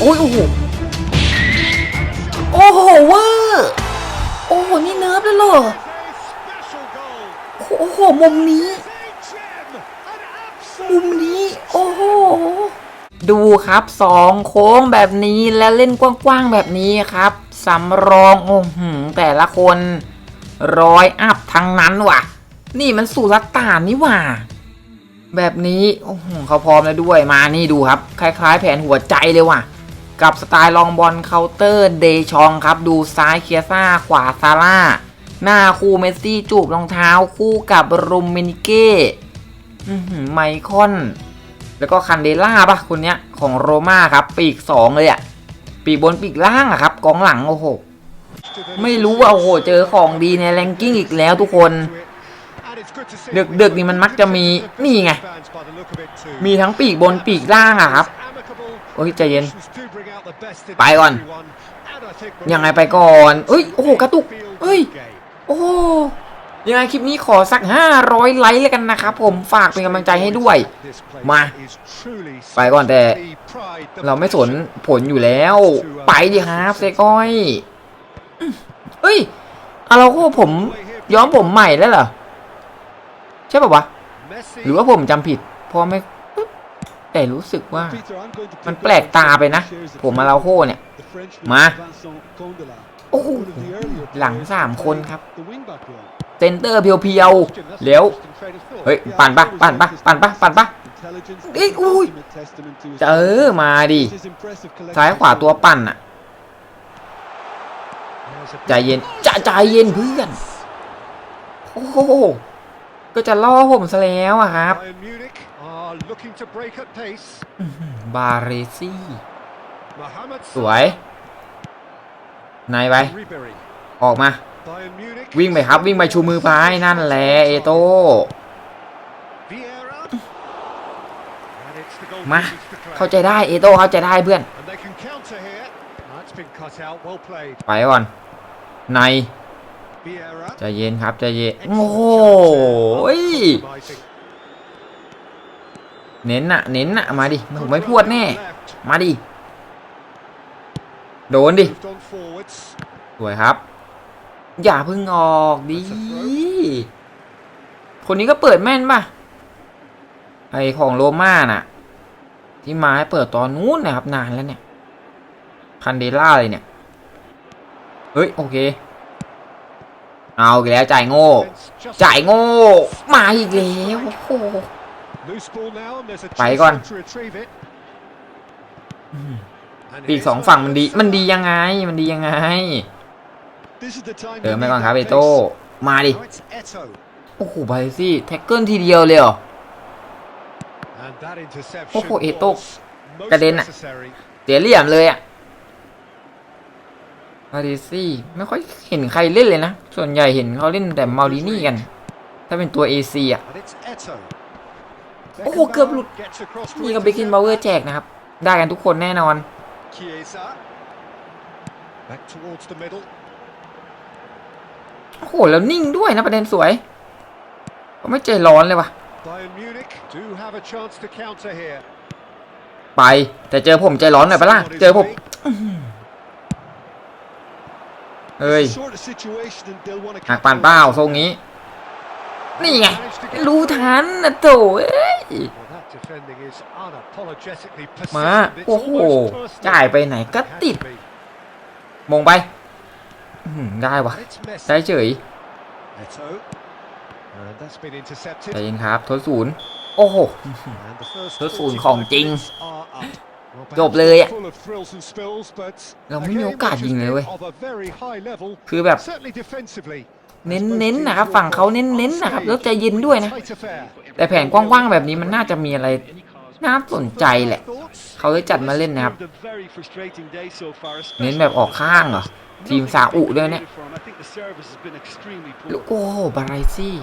โอ้ยโอ้โห โอ้โหเวอร์โอ้โห นี่เนิร์ฟเลยเหรอ โอ้โห มุมนี้ มุมนี้ โอ้โห ดูครับสองโค้งแบบนี้และเล่นกว้างๆแบบนี้ครับสำรองโอ้โหแต่ละคนร้อยอัพทั้งนั้นว่ะ นี่มันสุรัตตานนี่ว่าแบบนี้โอ้โหเขาพร้อมแล้วด้วยมานี่ดูครับ คล้าย ๆ แผนหัวใจเลยว่ะ กับสไตล์ลองบอลเคาน์เตอร์เดชองครับ ดูซ้ายเคียซ่า ขวาซาร่า หน้าคู่เมสซี่จูบรองเท้าคู่กับรูมเมนิเก้ไมคอน แล้วก็คันเดล่าปะคนเนี้ยของโรม่าครับ ปีกสองเลยอะปีกบนปีกล่างอะครับกองหลังโอ้โหไม่รู้ว่าโอ้โหเจอของดีในแรงกิ้งอีกแล้วทุกคนดึกๆนี่มันมักจะมีนี่ไง มีทั้งปีกบนปีกล่างอะครับ อ้ยใจเย็น ไปก่อน ยังไงไปก่อนเอ้ย โอ้โห กระตุกเอ้ย โอ้โหยังไงคลิปนี้ขอสัก 500 ไลค์แล้วกันนะครับผมฝากเป็นกำลังใจให้ด้วย มา ไปก่อนแต่ เราไม่สนผลอยู่แล้ว ไปดิครับเซก้อยอืมเอ้ยเอาเราก็ผมย้อมผมใหม่แล้วเหรอ ใช่ป่าวะ หรือว่าผมจำผิดเพราะไม่ปึ๊บ แต่รู้สึกว่ามันแปลกตาไปนะ ผมมาเราโคเนี่ย มา โอ้โหหลังสามคนครับ เซนเตอร์เพียวๆเลี้ยว เฮ้ย ปั่นปะปั่นปะปั่นปะปั่นปะเอ้ยอุ้ยเจอมาดิซ้ายขวาตัวปั่นอะใจเย็นจะใจเย็นเพื่อน โอ้โห ก็จะล่อผมซะแล้วอะครับ บาเรซี่ สวยนายไป ออกมา วิ่งไปครับ วิ่งไปชูมือไปนั่นแหละเอโต้มา เข้าใจได้เอโต้เข้าใจได้เพื่อน ไปก่อนใน ใจเย็นครับใจเย็น โอ้โหยเน้นอะเน้นอะมาดิผมไม่พูดแน่ มาดิ โดนดิ สวยครับ อย่าพึ่งออกดิ คนนี้ก็เปิดแม่นป่ะ ไอของโรม่าน่ะ ที่มาให้เปิดตอนนู้นนะครับนานแล้วเนี่ย คันเดล่าเลยเนี่ย เฮ้ย โอเค เอาอีกแล้วจ่ายโง่ จ่ายโง่ มาอีกแล้วโอ้โหไปก่อน ปีกสองฝั่งมันดี มันดียังไง มันดียังไงเดินไปก่อนครับเอโต้ มาดิ โอ้โหไบซี่แท็กเกิลทีเดียวเลยเหรอ โอ้โหเอโต้กระเด็นอะเสียเหลี่ยมเลยอะ มาดิซี่ไม่ค่อยเห็นใครเล่นเลยนะ ส่วนใหญ่เห็นเขาเล่นแต่มารินี่กัน ถ้าเป็นตัว AC อะ โอ้โห เกือบหลุด นี่ก็เบคินบาวเวอร์แจกนะครับ ได้กันทุกคนแน่นอน โอ้โห แล้วนิ่งด้วยนะประเด็นสวยก็ไม่ใจร้อนเลยว่ะ ไป แต่เจอผมใจร้อนหน่อยปะล่ะ เจอผม เฮ้ยหักปานเป้าทรงนี้ นี่ไง รู้ทันนะโถเอ้ย มา โอ้โห จ่ายไปไหนก็ติด มงไป ได้วะได้เฉยใจเย็นครับทดศูนย์ โอ้โหทดศูนย์ของจริง จบเลยอะเราไม่มีโอกาสยิงเลยเว้ยคือแบบเน้นๆนะครับฝั่งเขาเน้นๆนะครับแล้วใจเย็นด้วยนะ แต่แผนกว้างๆแบบนี้มันน่าจะมีอะไรน่าสนใจแหละ เขาเลยจัดมาเล่นนะครับ เน้นแบบออกข้างเหรอ ทีมซาอุด้วยเนี่ยลูกโอ้โหบาไรซี่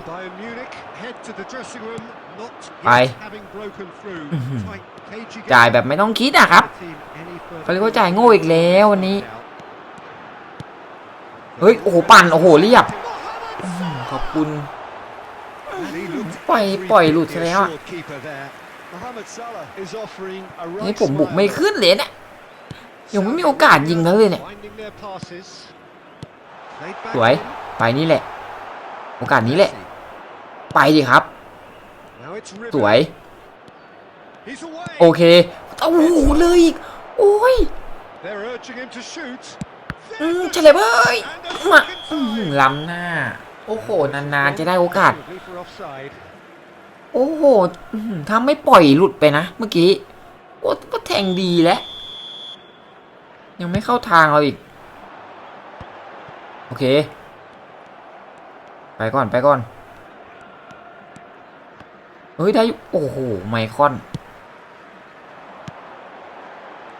ไปอื้อหือจ่ายแบบไม่ต้องคิดอะครับเขาเรียกว่าจ่ายโง่อีกแล้ววันนี้ เฮ้ย โอ้โห ปั่น โอ้โห เรียบอื้อหือขอบคุณ ปล่อย ปล่อย หลุดซะแล้วอะนี่ผมบุกไม่ขึ้นเลยเนี่ย ยังไม่มีโอกาสยิงเขาเลยเนี่ย Finding their passes. Played back สวย in. ไปนี่แหละ โอกาสนี้แหละ ไปดิครับ Now it's Ribery. สวย He's away. โอเคโอ้โหเลยอีก โอ้ย They're urging him to shoot. อืมเฉลยเอ้ยมาอื้อหือล้ำหน้า โอ้โห นานๆ จะได้โอกาส Probably for offside. โอ้โหอื้อหือถ้าไม่ปล่อยหลุดไปนะ เมื่อกี้โอ้ก็แทงดีแล้ว ยังไม่เข้าทางเราอีก โอเค ไปก่อน ไปก่อน เฮ้ย ได้อยู่โอ้โห ไมคอน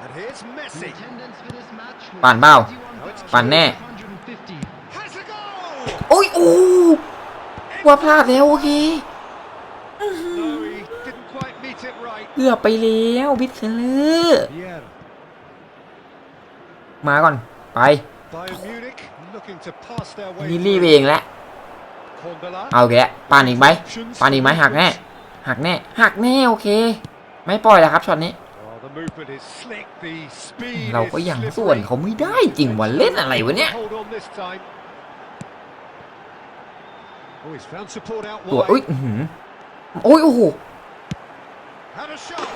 And here's Messi. ปั่นเปล่าปั่นแน่ Has a goal. โอ้ย โอ้ว่าพลาดแล้ว โอเค No, he didn't quite meet it right. เกือบไปแล้ววิทเซเลอร์ Yeah. มาก่อน ไป Bayern Munich looking to pass their way. นี่รีบ through. เองแล้ว Kondola. เอาแกแล้วปานอีกไหมปานอีกไหมหักแน่ หักแน่หักแน่โอเค ไม่ปล่อยแล้วครับช็อตนี้ เราก็ยังส่วนเขาไม่ได้จริงวะเล่นอะไรวะเนี่ยตัวอุ้ยโอ้ยโอ้โห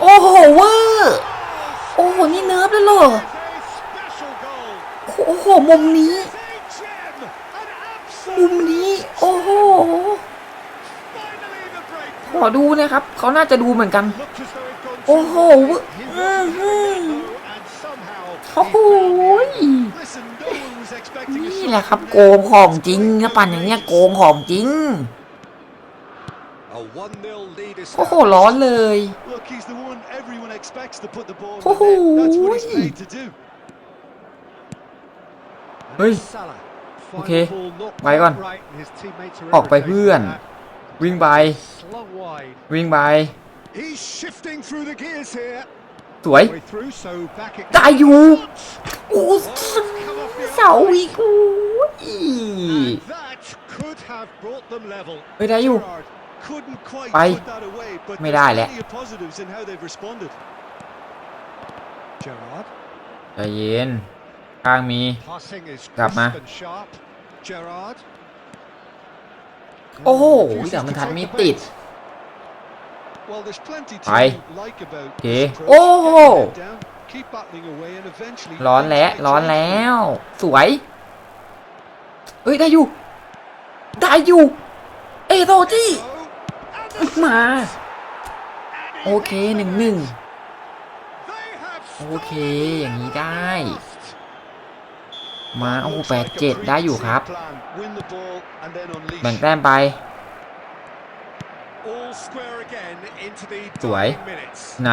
โอ้โหเวอร์โอ้โหนี่เนิร์ฟแล้วเหรอโอ้โหมุมนี้ มุมนี้ โอ้โห ขอดูนะครับ เขาน่าจะดูเหมือนกัน Looked as though it'd gone โอ้โห too wide. He อื้อ wasn't หื having อ it though, and somehow โอ้โห Listen, no one was expecting a นี่ shot แหละครับ from โก there. งของจริงนะปั่นอย่างเงี้ยโกงของจริง A 1-0 lead is โอ้โห ร้อนเลย Look, he's the one everyone expects to put the ball in Oh, the net. That's what he's oi. paid to do. And Ôi. it's Salah. Final Ok. ball not Bay quite con. right, and his teammates are ออกไป irritated เพื่อน with that. วิ่งไป Slung wide. วิ่งไป He's shifting through the gears here. สวย Way through, so back it ได้อยู่ comes. โอ้ Oh, it's come off the เสา arm. อีกโอ้ย And that could have brought them level. เฮ้ยได้อยู่ Gerrard couldn't quite Bay. put that away, but Mày there's đài lẹ. plenty of positives in how they've responded. Gerrard. ใจเย็นข้างมี Passing is Gặp crisp mà. And sharp. Gerrard. โอ้โห Refuses แต่ to มันทัน take ไม่ the ติด bait. Well, there's plenty to Bay. like about Ok. this approach. Ô! Get your head down, keep battling away, and eventually ร้อนแล้ว things may ร้อน change แล้ for you. วสวย เอ้ย ได้อยู่ ได้อยู่ เอโรจี้ Oh, and the มา And โอ he เค hits หนึ่ง the หนึ่ง net. They have โอเค stolen อย่างนี้ได้ last. มาโอ้ Looks แปด like a เจ็ดได้อยู่ครับ preconceived plan. Win the ball and then unleash. แบ่งแต้มไป All square again into the สวย dying minutes. ใน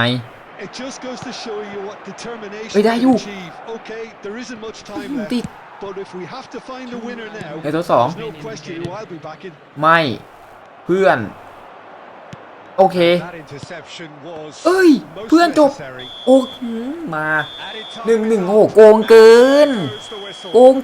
It just goes to show you what determination Ê, đã can vô. achieve. Okay, there isn't much time ติ left, ด but if we have to find the winner now, ในตัวสอง there's no question who I'll be backing. ไม่ เพื่อน โอเค That interception was เอ้ย most เพื่อนจบ necessary. โอ้หือมา Added time หนึ่งหนึ่ง is โอ้โห up. โกงเกิน Goes the whistle. โกง